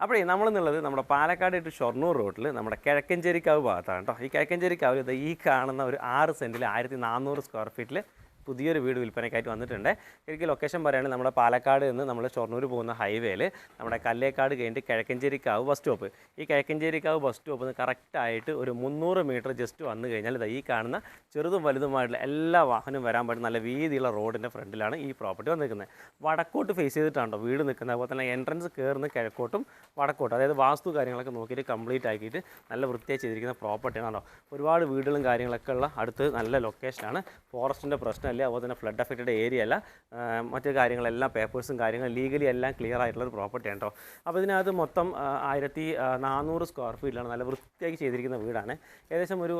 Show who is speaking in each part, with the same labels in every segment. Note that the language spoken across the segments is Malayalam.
Speaker 1: അപ്പോഴേ നമ്മളെന്നുള്ളത് നമ്മുടെ പാലക്കാട് ടു ഷൊർണൂർ റോഡിൽ നമ്മുടെ കിഴക്കഞ്ചേരിക്കാവ് ഭാഗത്താണ് കേട്ടോ ഈ കിഴക്കഞ്ചേരിക്കാവ് ഇത് ഈ കാണുന്ന ഒരു ആറ് സെന്റിൽ ആയിരത്തി നാനൂറ് സ്ക്വയർ ഫീറ്റിൽ പുതിയൊരു വീട് വിൽപ്പനയ്ക്കായിട്ട് വന്നിട്ടുണ്ട്. എനിക്ക് ലൊക്കേഷൻ പറയുകയാണെങ്കിൽ നമ്മുടെ പാലക്കാട് നിന്ന് നമ്മൾ ഷൊർണൂർ പോകുന്ന ഹൈവേയിൽ നമ്മുടെ കല്ലേക്കാട് കഴിഞ്ഞിട്ട് കിഴക്കഞ്ചേരിക്കാവ് ബസ് സ്റ്റോപ്പ് ഈ കിഴക്കഞ്ചേരിക്കാവ് ബസ് സ്റ്റോപ്പിൽ നിന്ന് കറക്റ്റായിട്ട് ഒരു മുന്നൂറ് മീറ്റർ ജസ്റ്റ് വന്നു കഴിഞ്ഞാൽ ഇത് ഈ കാണുന്ന ചെറുതും വലുതുമായിട്ടുള്ള എല്ലാ വാഹനവും വരാൻ പറ്റുന്ന നല്ല വീതിയുള്ള റോഡിന്റെ ഫ്രണ്ടിലാണ് ഈ പ്രോപ്പർട്ടി വന്നിരിക്കുന്നത്. വടക്കോട്ട് ഫേസ് ചെയ്തിട്ടാണോ വീട് നിൽക്കുന്നത്? അതുപോലെ തന്നെ എൻട്രൻസ് കയറുന്ന കിഴക്കോട്ടും വടക്കോട്ടും അതായത് വാസ്തു കാര്യങ്ങളൊക്കെ നോക്കിയിട്ട് കംപ്ലീറ്റ് ആക്കിയിട്ട് നല്ല വൃത്തിയായി ചെയ്തിരിക്കുന്ന പ്രോപ്പർട്ടിയാണ് ഒരുപാട് വീടുകളും കാര്യങ്ങളൊക്കെ ഉള്ള അടുത്ത് നല്ല ലൊക്കേഷനാണ് ഫോറസ്റ്റിന്റെ പ്രശ്നമല്ല അതുപോലെ തന്നെ ഫ്ലഡ് അഫക്റ്റഡ് ഏരിയ അല്ല. മറ്റു കാര്യങ്ങളെല്ലാം പേപ്പേഴ്സും കാര്യങ്ങളും ലീഗലി എല്ലാം ക്ലിയർ ആയിട്ടുള്ള ഒരു പ്രോപ്പർട്ടിയാണ് കേട്ടോ അപ്പോൾ ഇതിനകത്ത് മൊത്തം ആയിരത്തി നാനൂറ് സ്ക്വയർ ഫീറ്റിലാണ് നല്ല വൃത്തിയാക്കി ചെയ്തിരിക്കുന്ന വീടാണ്. ഏകദേശം ഒരു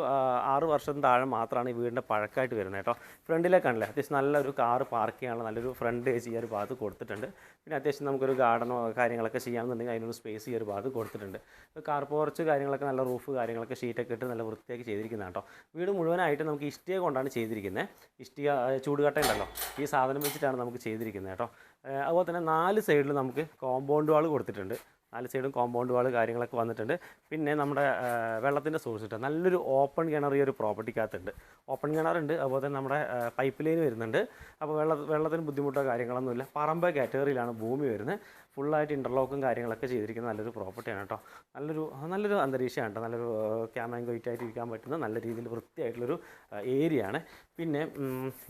Speaker 1: ആറ് വർഷം താഴെ മാത്രമാണ് ഈ വീടിന്റെ പഴക്കമായിട്ട് വരുന്നത് കേട്ടോ ഫ്രണ്ടിലേക്ക് ആണല്ലേ അത്യാവശ്യം നല്ലൊരു കാർ പാർക്ക് ചെയ്യാനുള്ള നല്ലൊരു ഫ്രണ്ട് ഏജ് ഈ ഒരു ഭാഗത്ത് കൊടുത്തിട്ടുണ്ട്. പിന്നെ അത്യാവശ്യം നമുക്കൊരു ഗാർഡനോ കാര്യങ്ങളൊക്കെ ചെയ്യാമെന്നുണ്ടെങ്കിൽ അതിനൊരു സ്പേസ് ഈ ഒരു ഭാഗത്ത് കൊടുത്തിട്ടുണ്ട്. കാർ പോർച്ച് കാര്യങ്ങളൊക്കെ നല്ല റൂഫ് കാര്യങ്ങളൊക്കെ ഷീറ്റൊക്കെ ഇട്ട് നല്ല വൃത്തിയാക്കി ചെയ്തിരിക്കുന്നതാണ് കേട്ടോ വീട് മുഴുവനായിട്ട് നമുക്ക് ഇഷ്ടിക കൊണ്ടാണ് ചെയ്തിരിക്കുന്നത്. ഇഷ്ടിക ആ, ചൂടുകട്ട ഉണ്ടല്ലോ ഈ സാധനം വെച്ചിട്ടാണ് നമുക്ക് ചെയ്തിരിക്കുന്നത് കേട്ടോ. അതുപോലെ തന്നെ നാല് സൈഡിൽ നമുക്ക് കോമ്പൗണ്ട് വാൾ കൊടുത്തിട്ടുണ്ട്. നാല് സൈഡും കോമ്പൗണ്ട് വാൾ കാര്യങ്ങളൊക്കെ വന്നിട്ടുണ്ട്. പിന്നെ നമ്മുടെ വെള്ളത്തിന്റെ സോഴ്സ് ഇട്ട്. നല്ലൊരു ഓപ്പൺ കിണർ ഈ ഒരു പ്രോപ്പർട്ടിക്കകത്തുണ്ട് ഓപ്പൺ കിണറുണ്ട് അതുപോലെ തന്നെ നമ്മുടെ പൈപ്പ് ലൈൻ വരുന്നുണ്ട്. അപ്പോൾ വെള്ള വെള്ളത്തിന് ബുദ്ധിമുട്ടോ കാര്യങ്ങളൊന്നുമില്ല പറമ്പ കാറ്റഗറിയിലാണ് ഭൂമി വരുന്നത്. ഫുള്ളായിട്ട് ഇന്റർലോക്കും കാര്യങ്ങളൊക്കെ ചെയ്തിരിക്കുന്ന നല്ലൊരു പ്രോപ്പർട്ടിയാണ് കേട്ടോ. നല്ലൊരു നല്ലൊരു അന്തരീക്ഷമാണ് കേട്ടോ. നല്ലൊരു ക്യാമാങ്ക് ആയിട്ട് ഇരിക്കാൻ പറ്റുന്ന നല്ല രീതിയിൽ വൃത്തിയായിട്ടുള്ളൊരു ഏരിയ ആണ്. പിന്നെ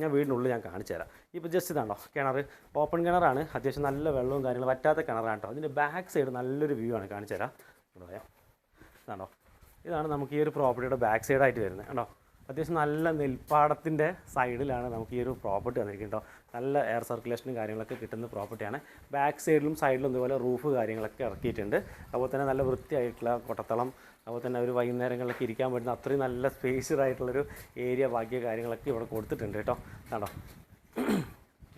Speaker 1: ഞാൻ വീടിനുള്ളിൽ ഞാൻ കാണിച്ചു തരാം. ഇപ്പോൾ ജസ്റ്റ് ഇതാണോ കിണർ. ഓപ്പൺ കിണറാണ് അത്യാവശ്യം നല്ല വെള്ളവും കാര്യങ്ങളും വറ്റാത്ത കിണറാണ് കേട്ടോ. അതിന്റെ ബാക്ക് സൈഡ് നല്ലൊരു വ്യൂ ആണ് കാണിച്ചു തരാം. ഇതാണോ. ഇതാണ് നമുക്ക് ഈ ഒരു പ്രോപ്പർട്ടിയുടെ ബാക്ക് സൈഡായിട്ട് വരുന്നത്. കണ്ടോ? അത്യാവശ്യം നല്ല നെൽപ്പാടത്തിന്റെ സൈഡിലാണ് നമുക്ക് ഈ ഒരു പ്രോപ്പർട്ടി വന്നിരിക്കുന്നത് നല്ല എയർ സർക്കുലേഷനും കാര്യങ്ങളൊക്കെ കിട്ടുന്ന പ്രോപ്പർട്ടിയാണ് ബാക്ക് സൈഡിലും സൈഡിലും ഇതുപോലെ റൂഫ് കാര്യങ്ങളൊക്കെ ഇറക്കിയിട്ടുണ്ട്. അതുപോലെ തന്നെ നല്ല വൃത്തിയായിട്ടുള്ള കൊട്ടത്തളം അതുപോലെ തന്നെ ഒരു വൈകുന്നേരങ്ങളിലൊക്കെ ഇരിക്കാൻ പറ്റുന്ന അത്രയും നല്ല സ്പേസ്ഡ് ആയിട്ടുള്ളൊരു ഏരിയ ബാക്കിയ കാര്യങ്ങളൊക്കെ ഇവിടെ കൊടുത്തിട്ടുണ്ട് കേട്ടോ. കണ്ടോ?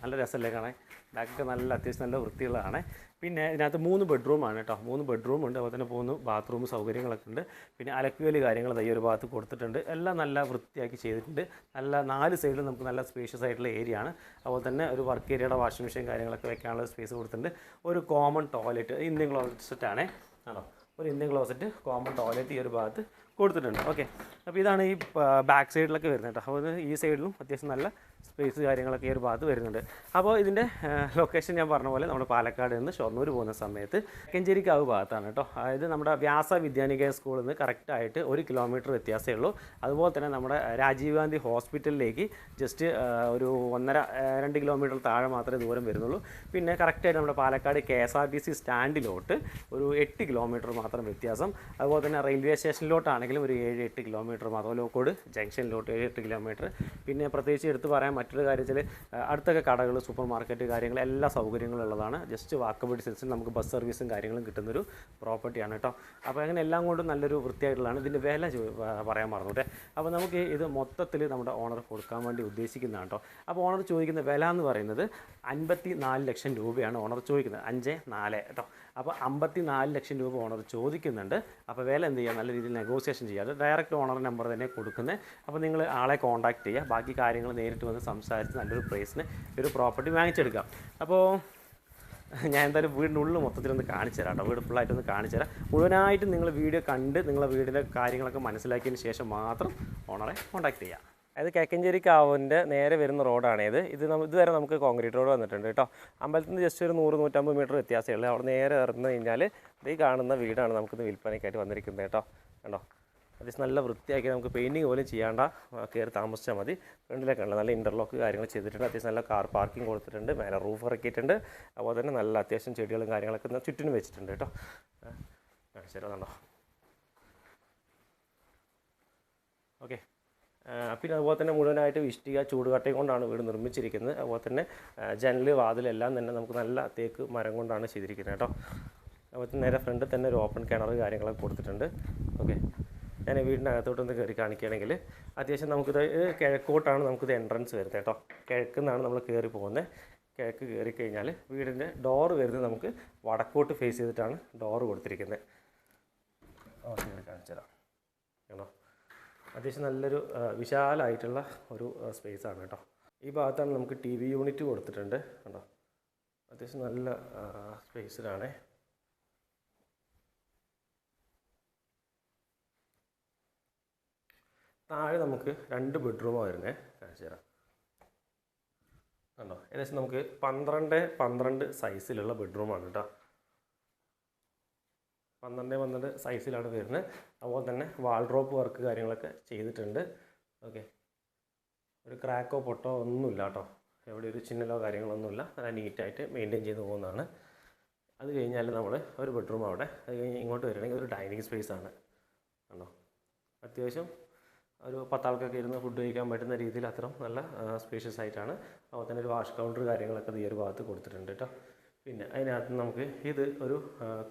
Speaker 1: നല്ല രസമല്ലേ കാണാൻ? ബാക്കൊക്കെ നല്ല അത്യാവശ്യം നല്ല വൃത്തിയുള്ളതാണ്. പിന്നെ ഇതിനകത്ത് മൂന്ന് ബെഡ്റൂമാണ് കേട്ടോ. മൂന്ന് ബെഡ്റൂം ഉണ്ട് അതുപോലെ തന്നെ മൂന്ന് ബാത്റൂം സൗകര്യങ്ങളൊക്കെ ഉണ്ട്. പിന്നെ അലക്കുവേലി കാര്യങ്ങൾ ഈ ഒരു ഭാഗത്ത് കൊടുത്തിട്ടുണ്ട്. എല്ലാം നല്ല വൃത്തിയാക്കി ചെയ്തിട്ടുണ്ട്. നല്ല നാല് സൈഡിലും നമുക്ക് നല്ല സ്പേഷ്യസ് ആയിട്ടുള്ള ഏരിയ ആണ്. അതുപോലെ തന്നെ ഒരു വർക്ക് ഏരിയയുടെ വാഷിംഗ് മെഷീൻ കാര്യങ്ങളൊക്കെ വെക്കാനുള്ള സ്പേസ് കൊടുത്തിട്ടുണ്ട്. ഒരു കോമൺ ടോയ്ലറ്റ് ഇന്ത്യൻ ക്ലോസറ്റ് ആണേ. ആണോ? ഒരു ഇന്ത്യൻ ക്ലോസറ്റ് കോമൺ ടോയ്ലറ്റ് ഈ ഒരു ഭാഗത്ത് കൊടുത്തിട്ടുണ്ട്. ഓക്കെ അപ്പോൾ ഇതാണ് ഈ ബാക്ക് സൈഡിലൊക്കെ വരുന്നത് കേട്ടോ. അപ്പോൾ ഈ സൈഡിലും അത്യാവശ്യം നല്ല സ്പേസ് കാര്യങ്ങളൊക്കെ ഈ ഒരു ഭാഗത്ത് വരുന്നുണ്ട്. അപ്പോൾ ഇതിന്റെ ലൊക്കേഷൻ ഞാൻ പറഞ്ഞ പോലെ നമ്മുടെ പാലക്കാട് നിന്ന് ഷൊർണൂർ പോകുന്ന സമയത്ത് കെഞ്ചേരിക്കാവ് ഭാഗത്താണ് കേട്ടോ. അതായത് നമ്മുടെ വ്യാസ വിദ്യാനികേ സ്കൂളിൽ നിന്ന് കറക്റ്റായിട്ട് ഒരു കിലോമീറ്റർ വ്യത്യാസമേ ഉള്ളൂ. അതുപോലെ തന്നെ നമ്മുടെ രാജീവ് ഗാന്ധി ഹോസ്പിറ്റലിലേക്ക് ജസ്റ്റ് ഒരു ഒന്നര രണ്ട് കിലോമീറ്റർ താഴെ മാത്രമേ ദൂരം വരുന്നുള്ളൂ. പിന്നെ കറക്റ്റായിട്ട് നമ്മുടെ Palakkad K S R T C സ്റ്റാൻഡിലോട്ട് ഒരു എട്ട് കിലോമീറ്റർ മാത്രം വ്യത്യാസം. അതുപോലെ തന്നെ റെയിൽവേ സ്റ്റേഷനിലോട്ടാണെങ്കിലും ഒരു ഏഴ് എട്ട് കിലോമീറ്റർ മതോലോക്കോട് ലോക്കോട് ജംഗ്ഷനിലോട്ട് ഏഴ് എട്ട് കിലോമീറ്റർ. പിന്നെ പ്രത്യേകിച്ച് എടുത്തു പറയാൻ മറ്റൊരു കാര്യത്തിൽ അടുത്തൊക്കെ കടകൾ സൂപ്പർ മാർക്കറ്റ് കാര്യങ്ങൾ എല്ലാ സൗകര്യങ്ങളും ഉള്ളതാണ്. ജസ്റ്റ് വാക്കബിൾ ഡിസ്റ്റൻസിൽ നമുക്ക് ബസ് സർവീസും കാര്യങ്ങളും കിട്ടുന്നൊരു പ്രോപ്പർട്ടിയാണ് കേട്ടോ. അപ്പോൾ അങ്ങനെ എല്ലാം കൊണ്ടും നല്ലൊരു വൃത്തിയായിട്ടുള്ളതാണ്. ഇതിന്റെ വില പറയാൻ മറന്നു കേട്ടോ അപ്പോൾ നമുക്ക് ഇത് മൊത്തത്തിൽ നമ്മുടെ ഓണർ കൊടുക്കാൻ വേണ്ടി ഉദ്ദേശിക്കുന്നതാണ് കേട്ടോ. അപ്പോൾ ഓണർ ചോദിക്കുന്ന വില എന്ന് പറയുന്നത് അൻപത്തി നാല് ലക്ഷം രൂപയാണ് ഓണർ ചോദിക്കുന്നത്. അഞ്ച് നാല് കേട്ടോ. അപ്പോൾ അമ്പത്തി നാല് ലക്ഷം രൂപ ഓണർ ചോദിക്കുന്നുണ്ട്. അപ്പോൾ വില എന്ത് ചെയ്യുക നല്ല രീതിയിൽ നെഗോസിയേഷൻ ചെയ്യുക അത് ഡയറക്റ്റ് ഓണർ നമ്പർ തന്നെ കൊടുക്കുന്നത്. അപ്പോൾ നിങ്ങൾ ആളെ കോൺടാക്ട് ചെയ്യുക. ബാക്കി കാര്യങ്ങൾ നേരിട്ട് വന്ന് സംസാരിച്ച് നല്ലൊരു പ്രൈസിന് ഒരു പ്രോപ്പർട്ടി വാങ്ങിച്ചെടുക്കാം. അപ്പോൾ ഞാൻ എന്തായാലും ഉള്ളിൽ മൊത്തത്തിലൊന്ന് കാണിച്ചു തരാം കേട്ടോ. വീട് ഫുള്ളായിട്ടൊന്ന് കാണിച്ചു തരാം. മുഴുവനായിട്ട് നിങ്ങൾ വീഡിയോ കണ്ട് നിങ്ങളെ വീടിന്റെ കാര്യങ്ങളൊക്കെ മനസ്സിലാക്കിയതിന് ശേഷം മാത്രം ഓണറെ കോൺടാക്ട് ചെയ്യുക അതായത് കേക്കഞ്ചേരി കാവിന്റെ നേരെ വരുന്ന റോഡാണേത് ഇത്. ഇതുവരെ നമുക്ക് കോൺക്രീറ്റ് റോഡ് വന്നിട്ടുണ്ട് കേട്ടോ. അമ്പലത്തിൽ നിന്ന് ജസ്റ്റ് ഒരു നൂറ് നൂറ്റമ്പത് മീറ്റർ വ്യത്യാസമേ ഉള്ളൂ. അവിടെ നേരെ ഇറങ്ങി കഴിഞ്ഞാൽ ഈ കാണുന്ന വീടാണ് നമുക്കിന്ന് വിൽപ്പനയ്ക്കായിട്ട് വന്നിരിക്കുന്നത് കേട്ടോ. കണ്ടോ? അത്യാവശ്യം നല്ല വൃത്തിയാക്കി നമുക്ക് പെയിന്റിങ് പോലും ചെയ്യാണ്ട കയറി താമസിച്ചാൽ മതി. ഫ്രണ്ടിലൊക്കെ ഉണ്ട് നല്ല ഇന്റർലോക്ക് കാര്യങ്ങൾ ചെയ്തിട്ടുണ്ട്. അത്യാവശ്യം നല്ല കാർ പാർക്കിംഗ് കൊടുത്തിട്ടുണ്ട്. മേലെ റൂഫ് ഇറക്കിയിട്ടുണ്ട്. അതുപോലെ തന്നെ നല്ല അത്യാവശ്യം ചെടികളും കാര്യങ്ങളൊക്കെ ചുറ്റിനും വെച്ചിട്ടുണ്ട് കേട്ടോ. ശരി അതുണ്ടോ ഓക്കെ പിന്നെ അതുപോലെ തന്നെ മുഴുവനായിട്ട് ഇഷ്ടിക ചൂടുകട്ടയും കൊണ്ടാണ് വീട് നിർമ്മിച്ചിരിക്കുന്നത്. അതുപോലെ തന്നെ ജനൽ വാതിലെല്ലാം തന്നെ നമുക്ക് നല്ല തേക്ക് മരം കൊണ്ടാണ് ചെയ്തിരിക്കുന്നത് കേട്ടോ. അതുപോലെ നേരെ ഫ്രണ്ടിൽ തന്നെ ഒരു ഓപ്പൺ കിണർ കാര്യങ്ങളൊക്കെ കൊടുത്തിട്ടുണ്ട്. ഓക്കെ ഞാൻ വീടിന്റെ അകത്തോട്ടൊന്ന് കയറി കാണിക്കുകയാണെങ്കിൽ അത്യാവശ്യം നമുക്കിത് കിഴക്കോട്ടാണ് നമുക്കിത് എൻട്രൻസ് വരുന്നത് കേട്ടോ. കിഴക്ക് നിന്നാണ് നമ്മൾ കയറി പോകുന്നത്. കിഴക്ക് കയറി കഴിഞ്ഞാൽ വീടിന്റെ ഡോർ വരുന്നത് നമുക്ക് വടക്കോട്ട് ഫേസ് ചെയ്തിട്ടാണ് ഡോർ കൊടുത്തിരിക്കുന്നത്. ഓക്കെ കാണിച്ചു തരാം. കേട്ടോ അത്യാവശ്യം നല്ലൊരു വിശാലമായിട്ടുള്ള ഒരു സ്പേസ് ആണ് കേട്ടോ. ഈ ഭാഗത്താണ് നമുക്ക് ടി യൂണിറ്റ് കൊടുത്തിട്ടുണ്ട്. കേട്ടോ അത്യാവശ്യം നല്ല സ്പേസിലാണ് താഴെ നമുക്ക് രണ്ട് ബെഡ്റൂമാണ് വരുന്നത് കാണിച്ചു തരാം. കണ്ടോ? ഏകദേശം നമുക്ക് പന്ത്രണ്ട് പന്ത്രണ്ട് സൈസിലുള്ള ബെഡ്റൂമാണ് കേട്ടോ. പന്ത്രണ്ട് പന്ത്രണ്ട് സൈസിലാണ് വരുന്നത് അതുപോലെ തന്നെ വാൾഡ്രോപ്പ് വർക്ക് കാര്യങ്ങളൊക്കെ ചെയ്തിട്ടുണ്ട്. ഓക്കെ ഒരു ക്രാക്കോ പൊട്ടോ ഒന്നുമില്ല കേട്ടോ. എവിടെ ഒരു ചിഹ്നലോ കാര്യങ്ങളൊന്നുമില്ല നല്ല നീറ്റായിട്ട് മെയിന്റെയിൻ ചെയ്ത് പോകുന്നതാണ്. അത് കഴിഞ്ഞാൽ നമ്മൾ ഒരു ബെഡ്റൂം അവിടെ. അത് കഴിഞ്ഞ് ഇങ്ങോട്ട് വരികയാണെങ്കിൽ ഒരു ഡൈനിങ് സ്പേസ് ആണ്. കണ്ടോ? അത്യാവശ്യം ഒരു പത്താൾക്കൊക്കെ ഇരുന്ന് ഫുഡ് കഴിക്കാൻ പറ്റുന്ന രീതിയിൽ അത്ര നല്ല സ്പേഷ്യസ് ആയിട്ടാണ്. അതുപോലെ തന്നെ ഒരു വാഷ് കൗണ്ടർ കാര്യങ്ങളൊക്കെ ഈ ഒരു ഭാഗത്ത് കൊടുത്തിട്ടുണ്ട് കേട്ടോ. പിന്നെ അതിനകത്ത് നമുക്ക് ഇത് ഒരു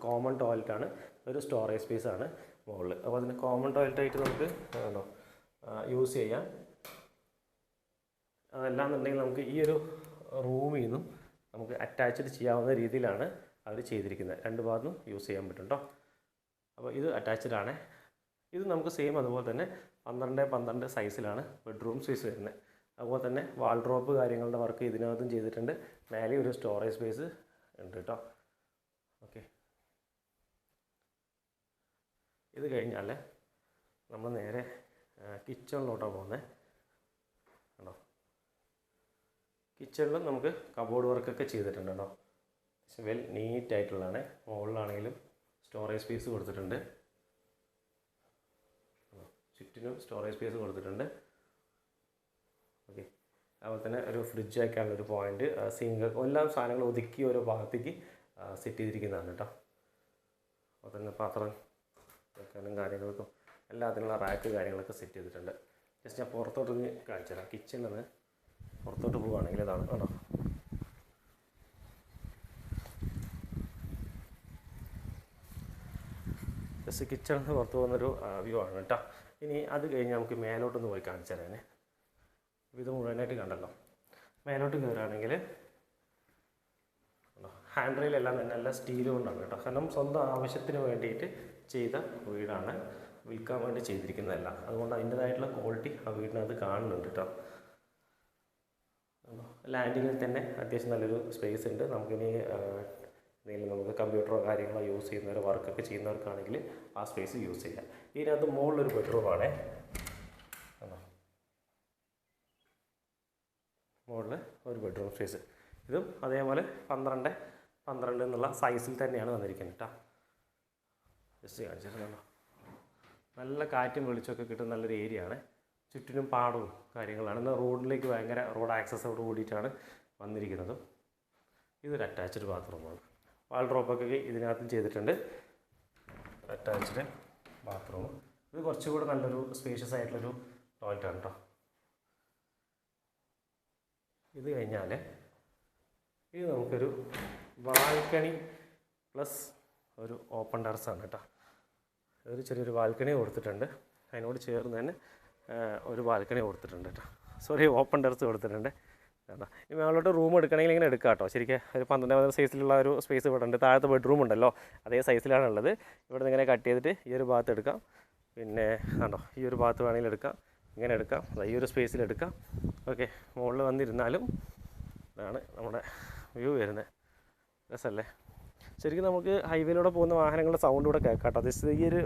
Speaker 1: കോമൺ ടോയ്ലറ്റ് ആണ്. ഒരു സ്റ്റോറേജ് സ്പേസ് ആണ് മുകളിൽ. അപ്പോൾ അതിന് കോമൺ ടോയ്ലറ്റ് ആയിട്ട് നമുക്ക് ആണോ യൂസ് ചെയ്യാം. അതല്ലാന്നുണ്ടെങ്കിൽ നമുക്ക് ഈ ഒരു റൂമിൽ നിന്നും നമുക്ക് അറ്റാച്ച്ഡ് ചെയ്യാവുന്ന രീതിയിലാണ് അവർ ചെയ്തിരിക്കുന്നത്. രണ്ട് ഭാഗത്തും യൂസ് ചെയ്യാൻ പറ്റും കേട്ടോ. അപ്പോൾ ഇത് അറ്റാച്ച്ഡ് ആണ്. ഇത് നമുക്ക് സെയിം അതുപോലെ തന്നെ പന്ത്രണ്ട് പന്ത്രണ്ട് സൈസിലാണ് ബെഡ്റൂം സ്പേസ് വരുന്നത്. അതുപോലെ തന്നെ വാൾഡ്രോപ്പ് കാര്യങ്ങളുടെ വർക്ക് ഇതിനകത്തും ചെയ്തിട്ടുണ്ട്. മേലെ ഒരു സ്റ്റോറേജ് സ്പേസ് ഉണ്ട് കേട്ടോ ഓക്കെ ഇത് കഴിഞ്ഞാൽ നമ്മൾ നേരെ കിച്ചണിലോട്ടാണ് പോകുന്നത് കേട്ടോ കിച്ചണിലും നമുക്ക് കബോർഡ് വർക്കൊക്കെ ചെയ്തിട്ടുണ്ട് കേട്ടോ വെൽ നീറ്റായിട്ടുള്ളതാണ് മുകളിലാണെങ്കിലും സ്റ്റോറേജ് സ്പേസ് കൊടുത്തിട്ടുണ്ട്. ചുറ്റിനും സ്റ്റോറേജ് സ്പേസ് കൊടുത്തിട്ടുണ്ട്. ഓക്കെ അതുപോലെ തന്നെ ഒരു ഫ്രിഡ്ജ് വയ്ക്കാനുള്ള ഒരു പോയിന്റ് സിങ്ക് എല്ലാ സാധനങ്ങളും ഒതുക്കി ഓരോ ഭാഗത്തേക്ക് സെറ്റ് ചെയ്തിരിക്കുന്നതാണ് കേട്ടോ. അതുപോലെ തന്നെ പാത്രം വെക്കാനും കാര്യങ്ങൾക്കും എല്ലാത്തിനുള്ള റാക്ക് കാര്യങ്ങളൊക്കെ സെറ്റ് ചെയ്തിട്ടുണ്ട്. ജസ്റ്റ് ഞാൻ പുറത്തോട്ട് കാണിച്ചു തരാം. കിച്ചണിൽ നിന്ന് പുറത്തോട്ട് പോവുകയാണെങ്കിൽ ഇതാണ് കേട്ടോ. ജസ്റ്റ് കിച്ചണിൽ നിന്ന് പുറത്ത് പോകുന്നൊരു വ്യൂ ആണ് കേട്ടോ. ഇനി അത് കഴിഞ്ഞ് നമുക്ക് മേലോട്ടൊന്ന് പോയി കാണിച്ചു തരാനേ ഇത് മുഴുവനായിട്ട് കണ്ടല്ലോ. മേലോട്ട് കയറുകയാണെങ്കിൽ ഹാൻഡ് റെയിലെല്ലാം തന്നെ നല്ല സ്റ്റീൽ കൊണ്ടാണ് കേട്ടോ. കാരണം സ്വന്തം ആവശ്യത്തിന് വേണ്ടിയിട്ട് ചെയ്ത വീടാണ് വിൽക്കാൻ വേണ്ടി ചെയ്തിരിക്കുന്നതല്ല. അതുകൊണ്ട് അതിന്റെതായിട്ടുള്ള ക്വാളിറ്റി ആ വീടിനകത്ത് കാണുന്നുണ്ട് കേട്ടോ. ലാൻഡിങ്ങിൽ തന്നെ അത്യാവശ്യം നല്ലൊരു സ്പേസ് ഉണ്ട്. നമുക്കിനി എന്തെങ്കിലും നമുക്ക് കമ്പ്യൂട്ടറോ കാര്യങ്ങളോ യൂസ് ചെയ്യുന്നവർ വർക്കൊക്കെ ചെയ്യുന്നവർക്കാണെങ്കിൽ ആ സ്പേസ് യൂസ് ചെയ്യാം. ഇതിനകത്ത് മുകളിലൊരു ബെഡ്റൂമാണ് മുകളിൽ ഒരു ബെഡ്റൂം സ്പേസ് ഇതും അതേപോലെ പന്ത്രണ്ട് പന്ത്രണ്ട് എന്നുള്ള സൈസിൽ തന്നെയാണ് വന്നിരിക്കുന്നത് കേട്ടോ ജസ്റ്റ് കാണിച്ചിട്ടുണ്ടോ നല്ല കാറ്റും വെളിച്ചമൊക്കെ കിട്ടുന്ന നല്ലൊരു ഏരിയ ആണ്. ചുറ്റിനും പാടവും കാര്യങ്ങളാണ്. എന്നാൽ റോഡിലേക്ക് ഭയങ്കര റോഡ് ആക്സസോട് കൂടിയിട്ടാണ് വന്നിരിക്കുന്നതും. ഇതൊരു അറ്റാച്ച്ഡ് ബാത്റൂമാണ് വാൾ ഡ്രോപ്പൊക്കെ ഇതിനകത്തും ചെയ്തിട്ടുണ്ട്. Attached bathroom. ഇത് കുറച്ചുകൂടെ നല്ലൊരു സ്പേഷ്യസ് ആയിട്ടുള്ളൊരു ആണ് കേട്ടോ ഇത് കഴിഞ്ഞാൽ ഇത് നമുക്കൊരു ബാൽക്കണി പ്ലസ് ഒരു ഓപ്പൺ ടെറസാണ് കേട്ടോ ഒരു ചെറിയൊരു ബാൽക്കണി കൊടുത്തിട്ടുണ്ട്. അതിനോട് ചേർന്ന് തന്നെ ഒരു ബാൽക്കണി കൊടുത്തിട്ടുണ്ട് കേട്ടോ സോറി ഓപ്പൺ ടെറസ് കൊടുത്തിട്ടുണ്ട്. കേട്ടോ ഇനി മേളോട്ട് റൂം എടുക്കണമെങ്കിൽ ഇങ്ങനെ എടുക്കാം കേട്ടോ. ശരിക്കും ഒരു പന്ത്രണ്ട് പന്ത്രണ്ട് സൈസിലുള്ള ഒരു സ്പേസ് ഇവിടെ ഉണ്ട് താഴത്തെ ബെഡ്റൂം ഉണ്ടല്ലോ. അതേ സൈസിലാണ് ഉള്ളത്. ഇവിടെ നിന്ന് ഇങ്ങനെ കട്ട് ചെയ്തിട്ട് ഈ ഒരു ഭാഗത്ത് എടുക്കാം. പിന്നെ ആണോ ഈ ഒരു ഭാഗത്ത് വേണമെങ്കിൽ എടുക്കാം. ഇങ്ങനെ എടുക്കാം. ഈ ഒരു സ്പേസിൽ എടുക്കാം. ഓക്കെ മുകളിൽ വന്നിരുന്നാലും ഇതാണ് നമ്മുടെ വ്യൂ വരുന്നത്. രസമല്ലേ? ശരിക്കും നമുക്ക് ഹൈവേയിലൂടെ പോകുന്ന വാഹനങ്ങളുടെ സൗണ്ട് ഇവിടെ കേൾക്കാം കേട്ടോ. അത് ഈ ഒരു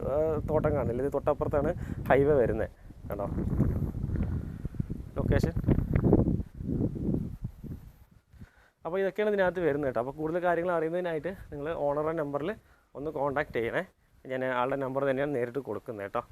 Speaker 1: തോട്ടം കാണില്ല ഇത് തൊട്ടപ്പുറത്താണ് ഹൈവേ വരുന്നത്. കണ്ടോ? ലൊക്കേഷൻ അപ്പോൾ ഇതൊക്കെയാണ് ഇതിനകത്ത് വരുന്നത് കേട്ടോ. അപ്പോൾ കൂടുതൽ കാര്യങ്ങൾ അറിയുന്നതിനായിട്ട് നിങ്ങൾ ഓണറുടെ നമ്പറിൽ ഒന്ന് കോൺടാക്റ്റ് ചെയ്യണേ. ഞാൻ ആളുടെ നമ്പർ തന്നെയാണ് നേരിട്ട് കൊടുക്കുന്നത് കേട്ടോ.